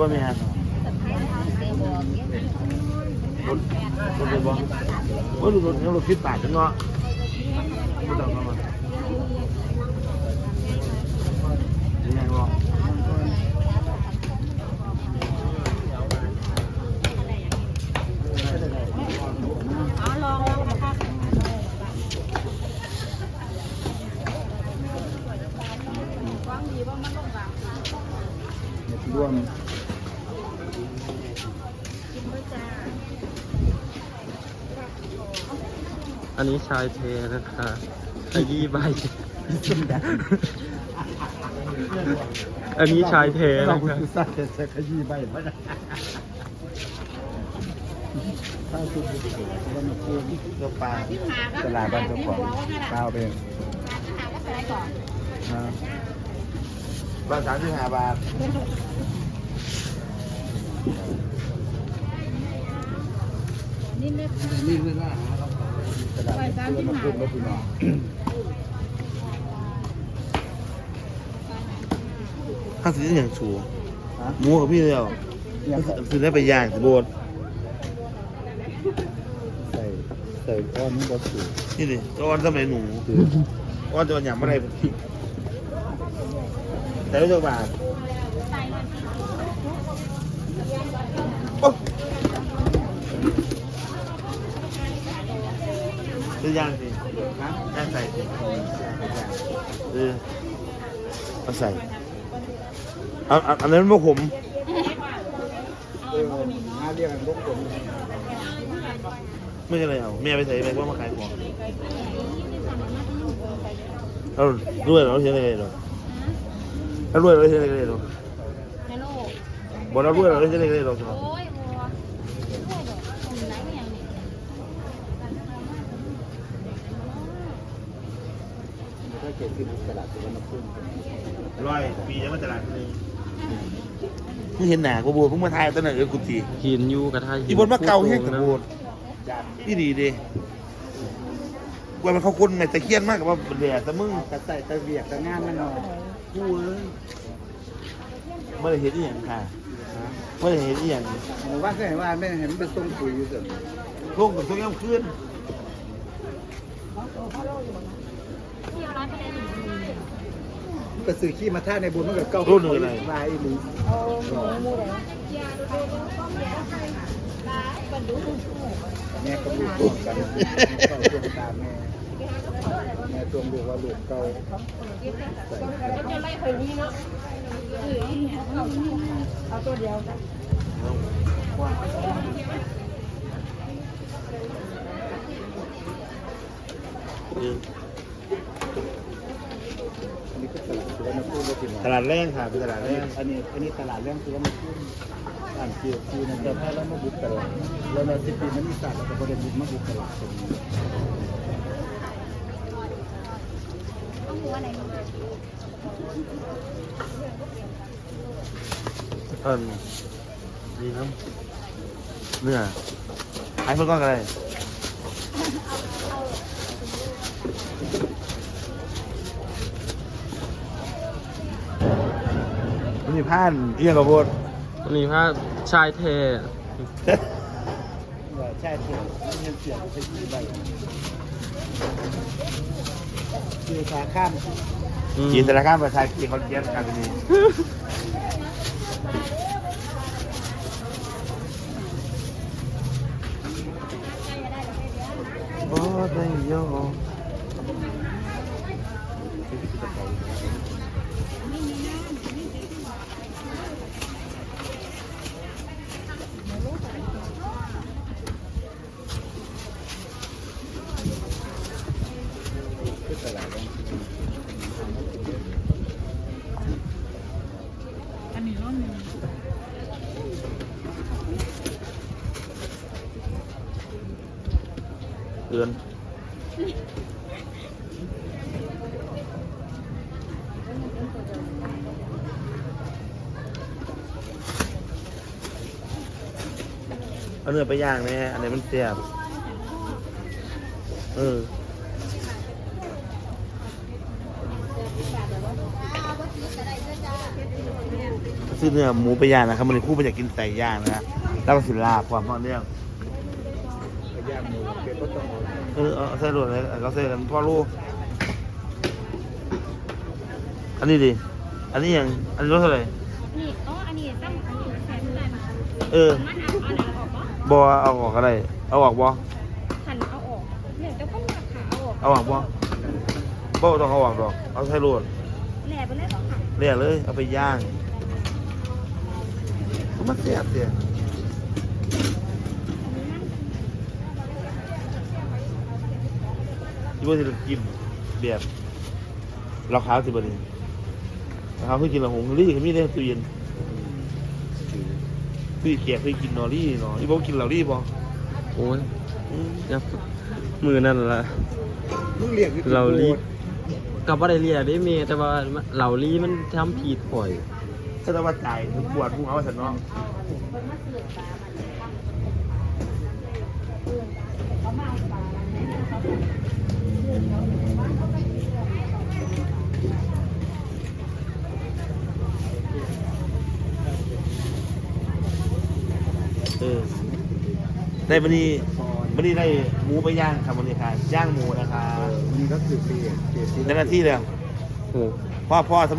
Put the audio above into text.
ว่าแม่รถรถเลยบ่ว่ารถรถรถคิดบาทจังเนาะไม่ต้องเข้ามายังไงบ่อ๋อลองลองนะคะร่วม อันนี้ชายเทนะคะขยี้ใบ อันนี้ชายเทเรานะคุคะคือสัตว์จะขยี้ใบพนะถ้าคุณดูดีแล้วมาพูดเสื้อปลาตลาดบ้านเจ้าของข้าวเป็นหานนะบาทสามสิบห้าบาทนี่เล็กนี่ได้ ตลาดที่อมาพูดแล้วพี่น้องข้าวสีอย่างชูฮะหมูกับพี่เดียวเนี่ยคือได้ไปย่างสิโบนใส่ใส่ก้อนนี้บอสูนี่ดิก้อนสมัยหนูคือก้อนจะมาหยำอะไรแต่ไม่เท่าบาท โอ้จะย่างสิย่างใส่สิเออเอาใส่เอาเอาอันนั้นพวกผมเออหาเรียกกันลูกคนไม่ใช่อะไรเอาแม่ไปใส่ไปว่ามาขายของเราด้วยเหรอเราเสียอะไรกันเหรอเราด้วยเราเสียอะไรกันเหรอฮัลโหลบอกเราด้วยเราเสียอะไรกันเหรอโอ้ยบัวด้วยดอกไหนก็ยังนี่ ถ้าเกิดขึ้นตลาดสุวรรณภูมิร้อยปียังมาตลาดนึงมึงเห็นหนากูบูดมึงมาทายตอนไหนเออกูตีหินยูกระทายหิอีบนมาเก่าแห้งกับบูดจานนี่ดีดิกว่ามันเขาคนแม่ตะเคียนมากกับว่าแดดแต่มึงกระใส่ตะเวียกตะงานมันหน่อยกูเอ้ยไม่ได้เห็นอีหยังค่ะไม่ได้เห็นอีหยังหมู่บ้านก็เห็นว่าไม่เห็นเป็นทรงปุ๋ยอยู่สิร่วงกับทุกย่ำขึ้น ที่ร้านไปเลยหนึ่งก็ซื้อขี้มาท่าในบุญมันก็เก่าลายหรือเอาหมูหมูเดี๋ยแม่ก็ลูกตวงกันเข้าตวงตามแม่แม่ตวงลูกว่าลูกเก่าใส่จะไล่ไปนี่เนาะเอาตัวเดียวเอออันนี้ก็ ตลาดสุวรรณภูมิก็ถึงตลาดแรงค่ะเป็นตลาดแรงอันนี้อันนี้ตลาดเรื่องสุวรรณภูมิอ่านเกี่ยวคือนะแต่ถ้าเรามาบุกตลาดเราในสิบปีมันมีศาสตร์เราก็บริบุกมาบุกตลาดตรงนี้ต้องหัวไหนเอินนี่ครับเนื้อไอ้เพื่อนก้อนอะไร นมีผ้านเอียงกับโบดอันนี้ผ้าชายเทว่าใช่ถูกเงินเสียไปยี่ใบคือขาข้ามอืมกินแต่ละข้ามประชาชนเขาเทียนกันนี้บ่ได้ยอม คือตลาด อันนี้ร้อนหนึ่ง เตือนเอาเนื้อไปย่างแน่อันไหนมันเสียบ เออซื้อเนื้อหมูไปย่างนะครับมันเลยคู่ไปอยากกินไก่ย่างนะแล้วก็สิลาบความเพราะเรื่องไปย่าง เป็นก็ต้องเอาเออเอาใส่รวดเลยเราใส่กันพ่อลูกอันนี้ดิอันนี้ยังอันนี้รสเท่าไหร่นี่อ๋ออันนี้ตั้งอันนี้แทนได้ไหมเออมันเอาเอาหนังออกปะบอเอาออกอะไรเอาออกบอหันเอาออกเนี่ยเจ้าก็มีราคาเอาออกเอาออกบอบอต้องเอาออกดอกเอาใส่รวดแหล่ไปเลยต้องหันเรียกเลย เอาไปย่างมันเสียบเสีย ยี่ว่าจะกินแบบเราขาวสิบาทเราขาวเพื่อกินละหงรี่เขามีได้ตู้เย็นพี่แกเคยกินนอรี่เนาะยี่บอกกินเหล่ารี่บ่โอ้ยยับมือนั่นละเรียกอยู่เราลีกับว่าได้เรียกได้เมแต่ว่าเหล่าลีมันทำผิดปล่อยถ้าจะว่าจ่ายถึงปวดพุงเอาสันเนาะ เออได้วันนี้วันนี้ได้หมูไปย่างครับวันนี้ค่ะย่างหมูนะคะเออมันก็คือเปลี่ยนเปลี่ยนได้หน้าที่แล้วโอ้พ่อพ่อทำ